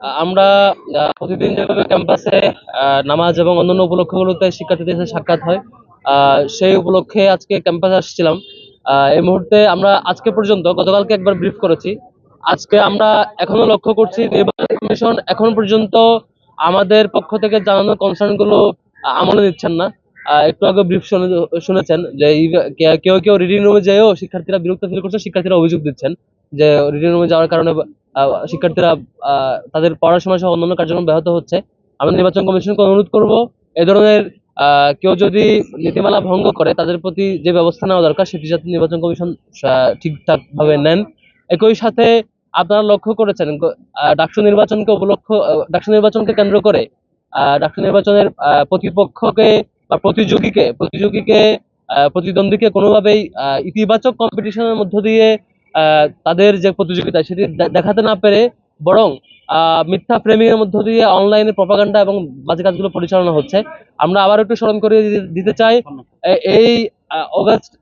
আমরা প্রতিদিন যেভাবে ক্যাম্পাসে নামাজ এবং অন্যান্য উপলক্ষগুলোতে শিক্ষার্থীদের সাথে সাক্ষাৎ হয় সেই উপলক্ষে আজকে ক্যাম্পাসে আসছিলাম। এই মুহূর্তে আমরা আজকে পর্যন্ত, গতকালকে একবার ব্রিফ করেছি। আজকে আমরা এখনও লক্ষ্য করছি, নির্বাচন কমিশন এখন পর্যন্ত আমাদের পক্ষ থেকে জানানো কনসার্নগুলো আমলে নিচ্ছেন না। একটু আগে ব্রিফ শুনেছেন যে কেউ কেউ রিডিং রুমে যেও শিক্ষার্থীরা বিরক্ত ফিল করছে, শিক্ষার্থীরা অভিযোগ দিচ্ছেন যে রিডিং রুমে যাওয়ার কারণে শিক্ষার্থীরা তাদের পড়াশোনা সহ অন্যান্য কার্যক্রম ব্যাহত হচ্ছে। আমরা নির্বাচন কমিশনকে অনুরোধ করব এ ধরনের কেউ যদি নীতিমালা ভঙ্গ করে তাদের প্রতি যে ব্যবস্থা নেওয়া দরকার সেটি যাতে নির্বাচন কমিশন আহ, ঠিকঠাক ভাবে নেন। একই সাথে আপনারা লক্ষ্য করেছেন ডাকসু নির্বাচনকে উপলক্ষ ডাকসু নির্বাচনকে কেন্দ্র করে ডাকসু নির্বাচনের প্রতিপক্ষকে বা প্রতিযোগীকে প্রতিযোগীকে প্রতিদ্বন্দ্বীকে কোনোভাবেই ইতিবাচক কম্পিটিশনের মধ্য দিয়ে তাদের যে প্রতিযোগিতা সেটি দেখাতে না পেরে বরং মিথ্যা ফ্রেমিং এর মধ্য দিয়ে অনলাইনে প্রপাগান্ডা এবং বাজে কাজগুলো পরিচালনা হচ্ছে। আমরা আবার একটু স্মরণ করিয়ে দিতে- চাই এই অগাস্ট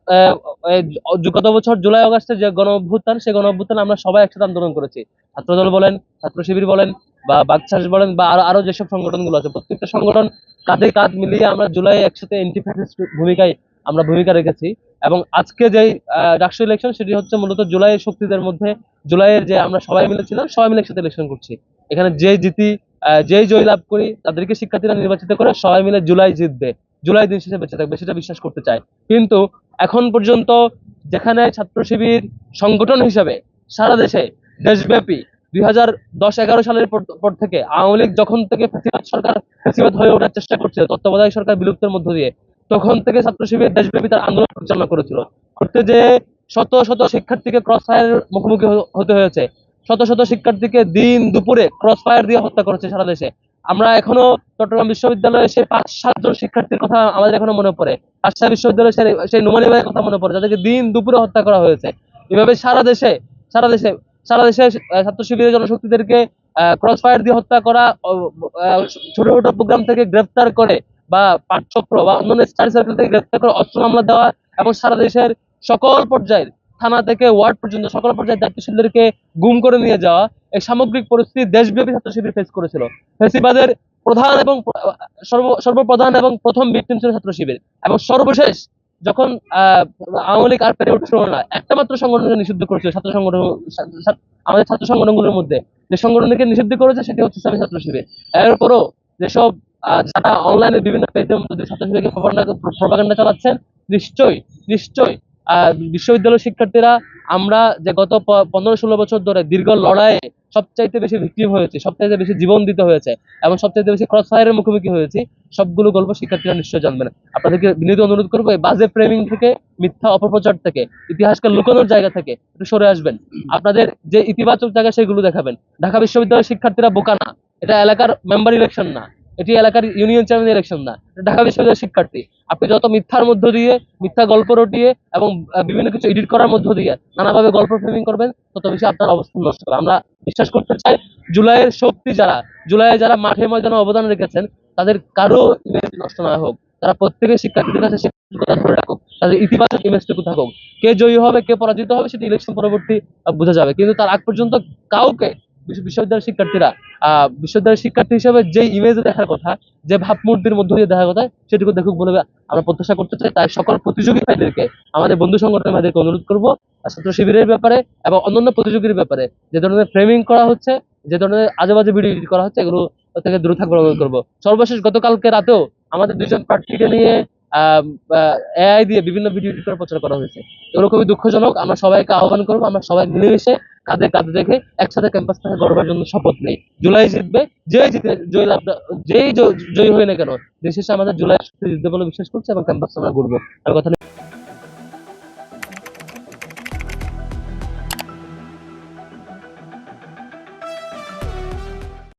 গত বছর জুলাই অগাস্টে যে গণ অভ্যুত্থান সেই গণ অভ্যুত্থান আমরা সবাই একসাথে আন্দোলন করেছি। ছাত্রদল বলেন, ছাত্র শিবির বলেন বা বাকচাষ বলেন বা আরও আরও যেসব সংগঠনগুলো আছে, প্রত্যেকটা সংগঠন কাঁধে কাঁধ মিলিয়ে আমরা জুলাই একসাথে এন্টি ভূমিকায় আমরা ভূমিকা রেখেছি। এবং আজকে আহ, ডাকসু ইলেকশন সেটি হচ্ছে মূলত জুলাই শক্তিদের মধ্যে জুলাইয়ের যে আমরা সবাই মিলে ছিলাম সবাই মিলে একসাথে ইলেকশন করছি। এখানে যে জিতি যেই জয় লাভ করি তাদেরকে শিক্ষার্থীরা নির্বাচিত করে সবাই মিলে জুলাই জিতবে। জুলাই দিন শেষে বেঁচে থাকবে সেটা বিশ্বাস করতে চাই। কিন্তু এখন পর্যন্ত যেখানে ছাত্র শিবির সংগঠন হিসেবে সারা দেশে দেশব্যাপী দুই হাজার দশ এগারো সালের পর থেকে আওয়ামী লীগ যখন থেকে ফ্যাসিবাদ সরকার হয়ে ওঠার চেষ্টা করছিল তত্ত্বাবধায়ক সরকার বিলুপ্তের মধ্য দিয়ে তখন থেকে ছাত্র শিবির দেশব্যাপী তার আন্দোলন পরিচালনা করেছিল। করতে যে শত শত শিক্ষার্থীকে ক্রস ফায়ার মুখোমুখি হতে হয়েছে, শত শত শিক্ষার্থীকে দিন দুপুরে ক্রস ফায়ার দিয়ে হত্যা করেছে সারা দেশে। আমরা এখনও চট্টগ্রাম বিশ্ববিদ্যালয়ে সেই পাঁচ সাতজন শিক্ষার্থীর কথা আমাদের এখনও মনে পড়ে। রাজশাহী বিশ্ববিদ্যালয়ে সেই- নোমানি ভাইয়ের কথা মনে পড়ে, যাদেরকে দিন দুপুরে হত্যা করা হয়েছে। এভাবে সারা দেশে সারা দেশে সারা দেশে ছাত্র শিবিরের জনশক্তিদেরকে ক্রস ফায়ার দিয়ে হত্যা করা ছোট ছোট প্রোগ্রাম থেকে গ্রেফতার করে বা পাঠচক্র বা অন্যান্য স্টাডি সার্কেল থেকে গ্রেফতার করে অস্ত্র মামলা দেওয়া এবং সারা দেশের সকল পর্যায়ের থানা থেকে ওয়ার্ড পর্যন্ত সকল পর্যায়ের দায়িত্বশীলদেরকে গুম করে নিয়ে যাওয়া এই সামগ্রিক পরিস্থিতি দেশব্যাপী ছাত্র শিবির ফেস করেছিল। ফেসিবাদের প্রধান এবং সর্ব সর্বপ্রধান এবং প্রথম ভিকটিম ছিল ছাত্র শিবির এবং সর্বশেষ যখন আওয়ামী লীগ আর পেরে উঠছিল না, একটা মাত্র সংগঠনকে নিষিদ্ধ করেছিল ছাত্র সংগঠন আমাদের ছাত্র সংগঠনগুলোর মধ্যে। যে সংগঠনকে নিষিদ্ধ করেছে সেটি হচ্ছে ছাত্র শিবির এরপরও যেসব যারা অনলাইনে বিভিন্ন পেজের চালাচ্ছেন নিশ্চয়ই নিশ্চয়ই আহ, বিশ্ববিদ্যালয়ের শিক্ষার্থীরা আমরা যে গত পনেরো ষোলো বছর ধরে দীর্ঘ লড়াইয়ে সবচাইতে বেশি ভিক্টিম হয়েছে সবচাইতে বেশি জীবন দিতে হয়েছে এবং সবচাইতে বেশি ক্রস মুখোমুখি হয়েছে সবগুলো গল্প শিক্ষার্থীরা নিশ্চয় জানবেন। আপনাদেরকে বিনীত অনুরোধ করব এই বাজে প্রেমিং থেকে মিথ্যা অপপ্রচার থেকে ইতিহাসকে লুকানোর জায়গা থেকে একটু সরে আসবেন। আপনাদের যে ইতিবাচক জায়গা সেগুলো দেখাবেন। ঢাকা বিশ্ববিদ্যালয়ের শিক্ষার্থীরা বোকা না এটা এলাকার মেম্বার ইলেকশন না। এটি এলাকার ইউনিয়ন চেয়ারম্যান ইলেকশন না। ঢাকা বিশ্ববিদ্যালয়ের শিক্ষার্থী। আপনি যত মিথ্যার মধ্য দিয়ে, মিথ্যা গল্প রটিয়ে এবং বিভিন্ন কিছু এডিট করার মধ্য দিয়ে নানাভাবে গল্প ফ্রেমিং করবেন, তত বেশি আপনার অবস্থান নষ্ট হবে। আমরা বিশ্বাস করতে চাই, জুলাইয়ের শক্তি যারা, জুলাইয়ে যারা মাঠে ময়দানে অবদান রেখেছেন, তাদের কারও ইমেজ নষ্ট না হোক। তারা প্রত্যেকের শিক্ষার্থীদের কাছে শিক্ষকতা ধরে রাখুক। তাদের ইতিবাচক ইমেজটুকু থাকুক। কে জয়ী হবে, কে পরাজিত হবে, সেটি ইলেকশন পরবর্তী বোঝা যাবে। কিন্তু তার আগ পর্যন্ত কাউকে বিশ্ববিদ্যালয়ের শিক্ষার্থীরা, আহ, বিশ্ববিদ্যালয়ের শিক্ষার্থী হিসেবে যে ইমেজ দেখার কথা, যে ভাবমূর্তির মধ্য দিয়ে দেখার কথা, সেটুকু দেখুক বলে আমরা প্রত্যাশা করতে চাই। তাই সকল প্রতিযোগী ভাইদেরকে, আমাদের বন্ধু সংগঠনের ভাইদেরকে অনুরোধ করব ছাত্র শিবিরের ব্যাপারে এবং অন্যান্য প্রতিযোগীর ব্যাপারে যে ধরনের ফ্রেমিং করা হচ্ছে, যে ধরনের আজে বাজে ভিডিও এডিট করা হচ্ছে, এগুলো থেকে দূরে থাকবার অনুরোধ করব। সর্বশেষ গতকালকে রাতেও আমাদের দুজন প্রার্থীকে নিয়ে এআই দিয়ে বিভিন্ন ভিডিও এডিট করে প্রচার করা হয়েছে। এগুলো খুবই দুঃখজনক। আমরা সবাইকে আহ্বান করব, আমরা সবাই মিলেমিশে কাঁধে কাঁধে দেখে একসাথে ক্যাম্পাস থেকে গড়বার জন্য শপথ নেই। জুলাই জিতবে, যেই জিতে, জয় লাভ, যেই জয়ী হয়ে না কেন, দেশে আমাদের জুলাই জিতবে বলে বিশ্বাস করছে এবং ক্যাম্পাস আমরা ঘুরবো আর কথা।